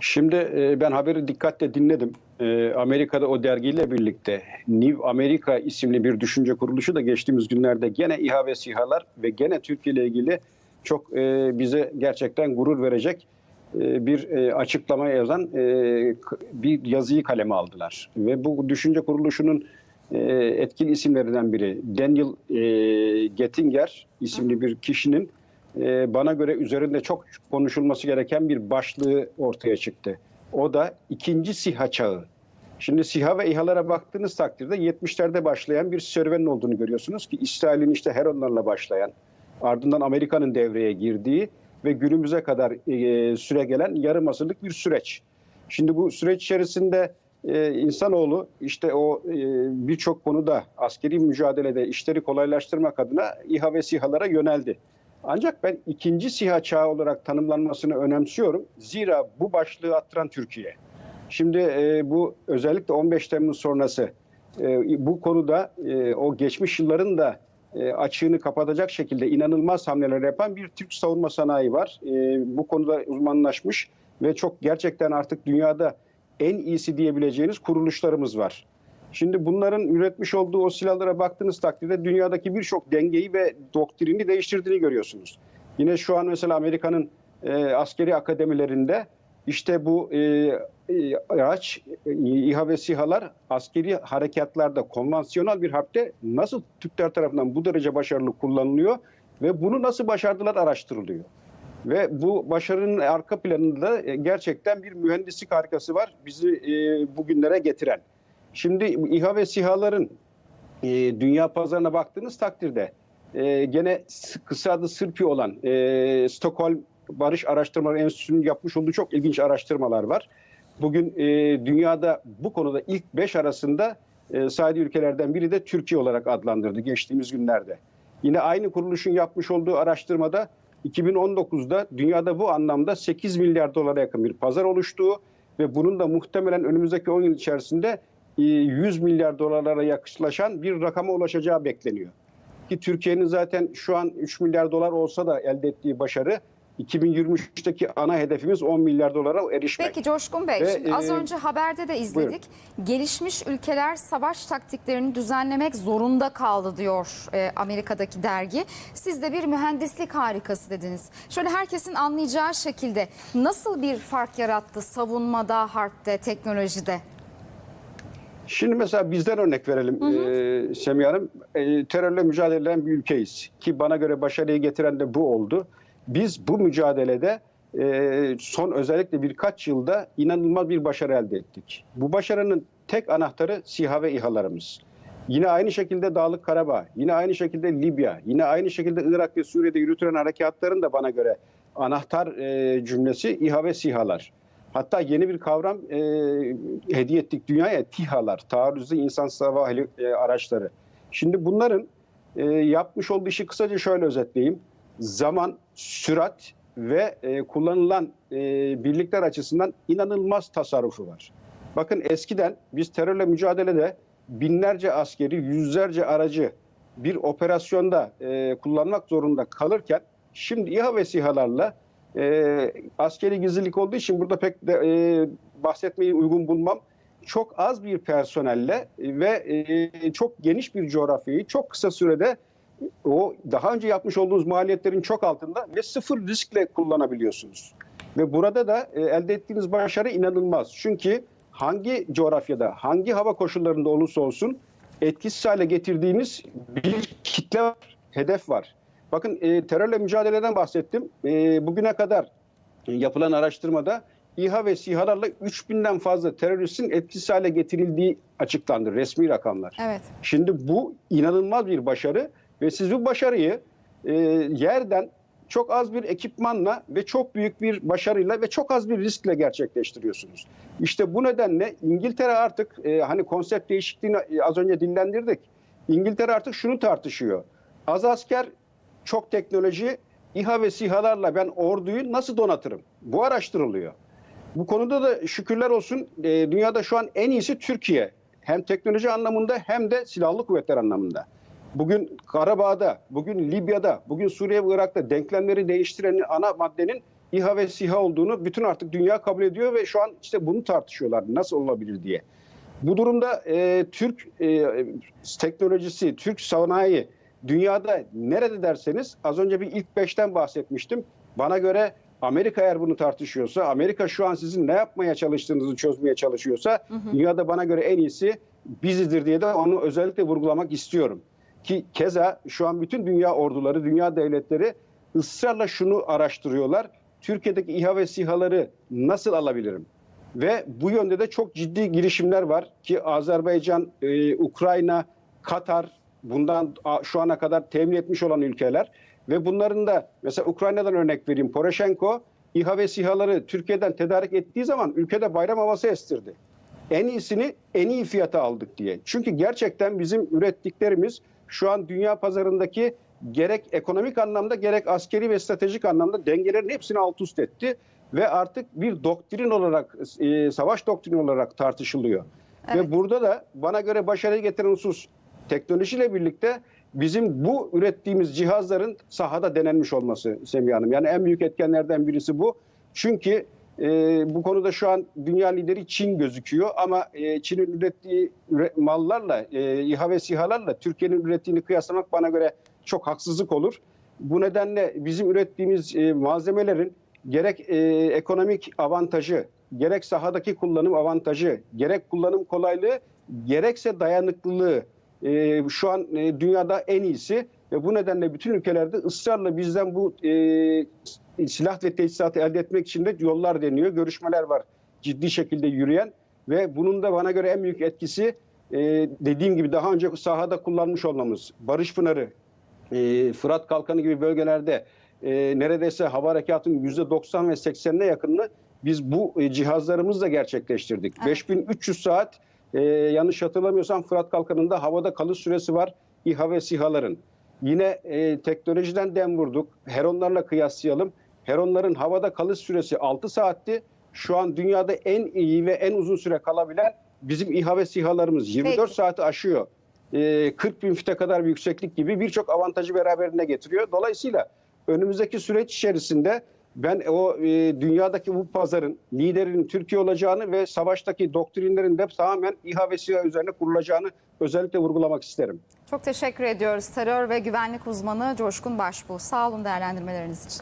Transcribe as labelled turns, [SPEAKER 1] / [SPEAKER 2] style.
[SPEAKER 1] Şimdi e, ben haberi dikkatle dinledim. E, Amerika'da o dergiyle birlikte New America isimli bir düşünce kuruluşu da geçtiğimiz günlerde gene İHA ve SİHA'lar ve gene Türkiye ile ilgili çok e, bize gerçekten gurur verecek bir açıklama yazan bir yazıyı kaleme aldılar. Ve bu düşünce kuruluşunun e, etkili isimlerinden biri Daniel Gettinger isimli bir kişinin e, bana göre üzerinde çok konuşulması gereken bir başlığı ortaya çıktı. O da ikinci SİHA çağı. Şimdi SİHA ve İHA'lara baktığınız takdirde 70'lerde başlayan bir serüvenin olduğunu görüyorsunuz ki İsrail'in işte Heronlarla başlayan, ardından Amerika'nın devreye girdiği ve günümüze kadar e, süre gelen yarım asırlık bir süreç. Şimdi bu süreç içerisinde e, insanoğlu işte o e, birçok konuda askeri mücadelede işleri kolaylaştırmak adına İHA ve SİHA'lara yöneldi. Ancak ben ikinci SİHA çağı olarak tanımlanmasını önemsiyorum. Zira bu başlığı attıran Türkiye. Şimdi e, bu özellikle 15 Temmuz sonrası e, bu konuda e, o geçmiş yılların da e, açığını kapatacak şekilde inanılmaz hamleler yapan bir Türk savunma sanayi var. E, bu konuda uzmanlaşmış ve çok gerçekten artık dünyada en iyisi diyebileceğiniz kuruluşlarımız var. Şimdi bunların üretmiş olduğu o silahlara baktığınız takdirde dünyadaki birçok dengeyi ve doktrini değiştirdiğini görüyorsunuz. Yine şu an mesela Amerika'nın e, askeri akademilerinde işte bu e, e, araç, e, İHA ve SİHA'lar askeri harekatlarda, konvansiyonel bir harpte nasıl Türkler tarafından bu derece başarılı kullanılıyor ve bunu nasıl başardılar araştırılıyor. Ve bu başarının arka planında gerçekten bir mühendislik harikası var bizi e, bugünlere getiren. Şimdi İHA ve SİHA'ların e, dünya pazarına baktığınız takdirde e, gene kısa adı Sırpi olan e, Stockholm Barış Araştırmaları Enstitüsü'nün yapmış olduğu çok ilginç araştırmalar var. Bugün e, dünyada bu konuda ilk beş arasında e, sayılı ülkelerden biri de Türkiye olarak adlandırdı geçtiğimiz günlerde. Yine aynı kuruluşun yapmış olduğu araştırmada 2019'da dünyada bu anlamda 8 milyar dolara yakın bir pazar oluştuğu ve bunun da muhtemelen önümüzdeki 10 yıl içerisinde 100 milyar dolarlara yaklaşan bir rakama ulaşacağı bekleniyor. Ki Türkiye'nin zaten şu an 3 milyar dolar olsa da elde ettiği başarı 2023'teki ana hedefimiz 10 milyar dolara erişmek.
[SPEAKER 2] Peki Coşkun Bey,
[SPEAKER 1] Ve,
[SPEAKER 2] şimdi az
[SPEAKER 1] e,
[SPEAKER 2] önce haberde de izledik. Gelişmiş ülkeler savaş taktiklerini düzenlemek zorunda kaldı diyor e, Amerika'daki dergi. Siz de bir mühendislik harikası dediniz. Şöyle herkesin anlayacağı şekilde nasıl bir fark yarattı savunmada, harpte, teknolojide?
[SPEAKER 1] Şimdi mesela bizden örnek verelim e, Semih Hanım. E, terörle mücadele eden bir ülkeyiz. Ki bana göre başarıyı getiren de bu oldu. Biz bu mücadelede e, son özellikle birkaç yılda inanılmaz bir başarı elde ettik. Bu başarının tek anahtarı SİHA ve İHA'larımız. Yine aynı şekilde Dağlık Karabağ, yine aynı şekilde Libya, yine aynı şekilde Irak ve Suriye'de yürütülen harekatların da bana göre anahtar e, cümlesi İHA ve SİHA'lar. Hatta yeni bir kavram e, hediye ettik dünyaya TİHA'lar, taarruzlu insan hava e, araçları. Şimdi bunların e, yapmış olduğu işi kısaca şöyle özetleyeyim. Zaman, sürat ve e, kullanılan e, birlikler açısından inanılmaz tasarrufu var. Bakın eskiden biz terörle mücadelede binlerce askeri, yüzlerce aracı bir operasyonda e, kullanmak zorunda kalırken şimdi İHA ve SİHA'larla e, askeri gizlilik olduğu için burada pek de e, bahsetmeyi uygun bulmam. Çok az bir personelle ve e, çok geniş bir coğrafyayı çok kısa sürede o daha önce yapmış olduğunuz maliyetlerin çok altında ve sıfır riskle kullanabiliyorsunuz. Ve burada da e, elde ettiğiniz başarı inanılmaz. Çünkü hangi coğrafyada, hangi hava koşullarında olursa olsun etkisiz hale getirdiğiniz bir kitle var, hedef var. Bakın e, terörle mücadeleden bahsettim. E, bugüne kadar yapılan araştırmada İHA ve SİHA'larla 3000'den fazla teröristin etkisiz hale getirildiği açıklandı resmi rakamlar.
[SPEAKER 2] Evet.
[SPEAKER 1] Şimdi bu inanılmaz bir başarı ve siz bu başarıyı e, yerden çok az bir ekipmanla ve çok büyük bir başarıyla ve çok az bir riskle gerçekleştiriyorsunuz. İşte bu nedenle İngiltere artık e, hani konsept değişikliğini e, az önce dillendirdik. İngiltere artık şunu tartışıyor. Az asker, çok teknoloji, İHA ve SİHA'larla ben orduyu nasıl donatırım? Bu araştırılıyor. Bu konuda da şükürler olsun e, dünyada şu an en iyisi Türkiye. Hem teknoloji anlamında hem de silahlı kuvvetler anlamında. Bugün Karabağ'da, bugün Libya'da, bugün Suriye ve Irak'ta denklemleri değiştiren ana maddenin İHA ve SİHA olduğunu bütün artık dünya kabul ediyor ve şu an işte bunu tartışıyorlar nasıl olabilir diye. Bu durumda e, Türk e, teknolojisi, Türk sanayi dünyada nerede derseniz az önce bir ilk beşten bahsetmiştim. Bana göre Amerika eğer bunu tartışıyorsa, Amerika şu an sizin ne yapmaya çalıştığınızı çözmeye çalışıyorsa dünyada bana göre en iyisi bizizdir diye de onu özellikle vurgulamak istiyorum. Ki keza şu an bütün dünya orduları, dünya devletleri ısrarla şunu araştırıyorlar. Türkiye'deki İHA ve SİHA'ları nasıl alabilirim? Ve bu yönde de çok ciddi girişimler var ki Azerbaycan, e, Ukrayna, Katar bundan şu ana kadar temin etmiş olan ülkeler ve bunların da mesela Ukrayna'dan örnek vereyim. Poroshenko İHA ve SİHA'ları Türkiye'den tedarik ettiği zaman ülkede bayram havası estirdi. En iyisini en iyi fiyata aldık diye. Çünkü gerçekten bizim ürettiklerimiz şu an dünya pazarındaki gerek ekonomik anlamda gerek askeri ve stratejik anlamda dengelerin hepsini alt üst etti ve artık bir doktrin olarak e, savaş doktrini olarak tartışılıyor.
[SPEAKER 2] Evet.
[SPEAKER 1] Ve burada da bana göre başarıyı getiren husus teknolojiyle birlikte bizim bu ürettiğimiz cihazların sahada denenmiş olması Semih Hanım. Yani en büyük etkenlerden birisi bu. Çünkü e, bu konuda şu an dünya lideri Çin gözüküyor ama e, Çin'in ürettiği üre- mallarla, e, İHA ve SİHA'larla Türkiye'nin ürettiğini kıyaslamak bana göre çok haksızlık olur. Bu nedenle bizim ürettiğimiz e, malzemelerin gerek e, ekonomik avantajı, gerek sahadaki kullanım avantajı, gerek kullanım kolaylığı, gerekse dayanıklılığı e, şu an e, dünyada en iyisi ve bu nedenle bütün ülkelerde ısrarla bizden bu e, silah ve teçhizatı elde etmek için de yollar deniyor. Görüşmeler var ciddi şekilde yürüyen ve bunun da bana göre en büyük etkisi e, dediğim gibi daha önce sahada kullanmış olmamız. Barış Pınarı, e, Fırat Kalkanı gibi bölgelerde e, neredeyse hava harekatının %90 ve 80'ine yakınını biz bu e, cihazlarımızla gerçekleştirdik.
[SPEAKER 2] Evet.
[SPEAKER 1] 5300 saat e, yanlış hatırlamıyorsam Fırat Kalkanı'nda havada kalış süresi var İHA ve SİHA'ların. Yine e, teknolojiden dem vurduk. Heronlarla kıyaslayalım. Heronların havada kalış süresi 6 saatti. Şu an dünyada en iyi ve en uzun süre kalabilen bizim İHA ve SİHA'larımız 24
[SPEAKER 2] Peki.
[SPEAKER 1] saati aşıyor. E, 40 bin fite kadar bir yükseklik gibi birçok avantajı beraberinde getiriyor. Dolayısıyla önümüzdeki süreç içerisinde ben o e, dünyadaki bu pazarın liderinin Türkiye olacağını ve savaştaki doktrinlerin de tamamen İHA ve SİHA üzerine kurulacağını özellikle vurgulamak isterim.
[SPEAKER 2] Çok teşekkür ediyoruz terör ve güvenlik uzmanı Coşkun Başbuğ. Sağ olun değerlendirmeleriniz için.